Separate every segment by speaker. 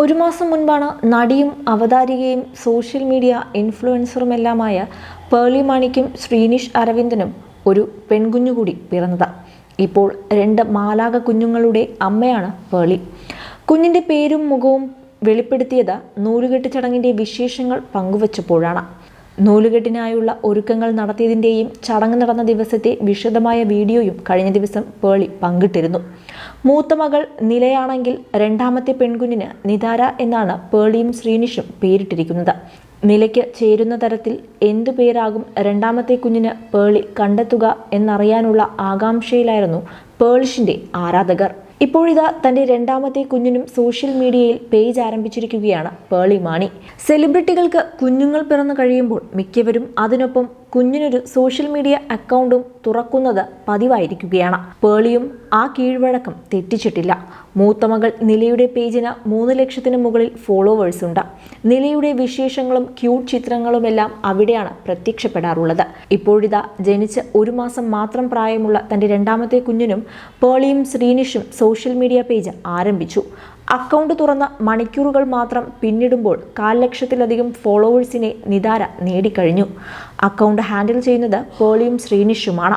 Speaker 1: ഒരു മാസം മുൻപാണ് നടിയും അവതാരികയും സോഷ്യൽ മീഡിയ ഇൻഫ്ലുവൻസറുമെല്ലാമായ പേളി മാണിക്കും ശ്രീനിഷ് അരവിന്ദനും ഒരു പെൺകുഞ്ഞു കൂടി പിറന്നത്. ഇപ്പോൾ രണ്ട് മാലാക കുഞ്ഞുങ്ങളുടെ അമ്മയാണ് പേളി കുഞ്ഞിന്റെ പേരും മുഖവും വെളിപ്പെടുത്തിയത് നൂലുകെട്ട് ചടങ്ങിന്റെ വിശേഷങ്ങൾ പങ്കുവച്ചപ്പോഴാണ്. നൂലുകെട്ടിനായുള്ള ഒരുക്കങ്ങൾ നടത്തിയതിന്റെയും ചടങ്ങ് നടന്ന ദിവസത്തെ വിശദമായ വീഡിയോയും കഴിഞ്ഞ ദിവസം പേളി പങ്കിട്ടിരുന്നു. മൂത്ത മകൾ നിലയാണെങ്കിൽ രണ്ടാമത്തെ പെൺകുഞ്ഞിന് നിതാര എന്നാണ് പേളിയും ശ്രീനിഷും പേരിട്ടിരിക്കുന്നത്. നിലയ്ക്ക് ചേരുന്ന തരത്തിൽ എന്തു പേരാകും രണ്ടാമത്തെ കുഞ്ഞിന് പേളി കണ്ടെത്തുക എന്നറിയാനുള്ള ആകാംക്ഷയിലായിരുന്നു പേളിഷിന്റെ ആരാധകർ. ഇപ്പോഴിതാ തന്റെ രണ്ടാമത്തെ കുഞ്ഞിനും സോഷ്യൽ മീഡിയയിൽ പേജ് ആരംഭിച്ചിരിക്കുകയാണ് പേളി മാണി. സെലിബ്രിറ്റികൾക്ക് കുഞ്ഞുങ്ങൾ പിറന്നു കഴിയുമ്പോൾ മിക്കവരും അതിനൊപ്പം കുഞ്ഞിനൊരു സോഷ്യൽ മീഡിയ അക്കൗണ്ടും തുറക്കുന്നത് പതിവായിരിക്കുകയാണ്. പേളിയും ആ കീഴ്വഴക്കം തെറ്റിച്ചിട്ടില്ല. മൂത്ത മകൾ നിലയുടെ പേജിന് മൂന്ന് ലക്ഷത്തിന് മുകളിൽ ഫോളോവേഴ്സ് ഉണ്ട്. നിലയുടെ വിശേഷങ്ങളും ക്യൂട്ട് ചിത്രങ്ങളുമെല്ലാം അവിടെയാണ് പ്രത്യക്ഷപ്പെടാറുള്ളത്. ഇപ്പോഴിതാ ജനിച്ച് ഒരു മാസം മാത്രം പ്രായമുള്ള തന്റെ രണ്ടാമത്തെ കുഞ്ഞിനും പേളിയും ശ്രീനിഷും സോഷ്യൽ മീഡിയ പേജ് ആരംഭിച്ചു. അക്കൗണ്ട് തുറന്ന മണിക്കൂറുകൾ മാത്രം പിന്നിടുമ്പോൾ കാൽ ലക്ഷത്തിലധികം ഫോളോവേഴ്സിനെ നിതാര നേടിക്കഴിഞ്ഞു. അക്കൗണ്ട് ഹാൻഡിൽ ചെയ്യുന്നത് പേളിയും ശ്രീനിഷുമാണ്.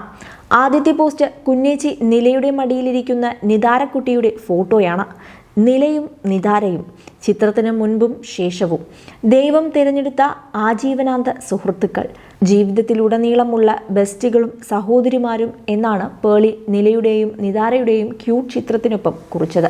Speaker 1: ആദ്യത്തെ പോസ്റ്റ് കുഞ്ഞേച്ചി നിലയുടെ മടിയിലിരിക്കുന്ന നിതാരക്കുട്ടിയുടെ ഫോട്ടോയാണ്. നിലയും നിതാരയും ചിത്രത്തിന് മുൻപും ശേഷവും. ദൈവം തിരഞ്ഞെടുത്ത ആജീവനാന്ത സുഹൃത്തുക്കൾ. ജീവിതത്തിലുടനീളമുള്ള ബെസ്റ്റുകളും സഹോദരിമാരും എന്നാണ് പേളി നിലയുടെയും നിതാരയുടെയും ക്യൂട്ട് ചിത്രത്തിനൊപ്പം കുറിച്ചത്.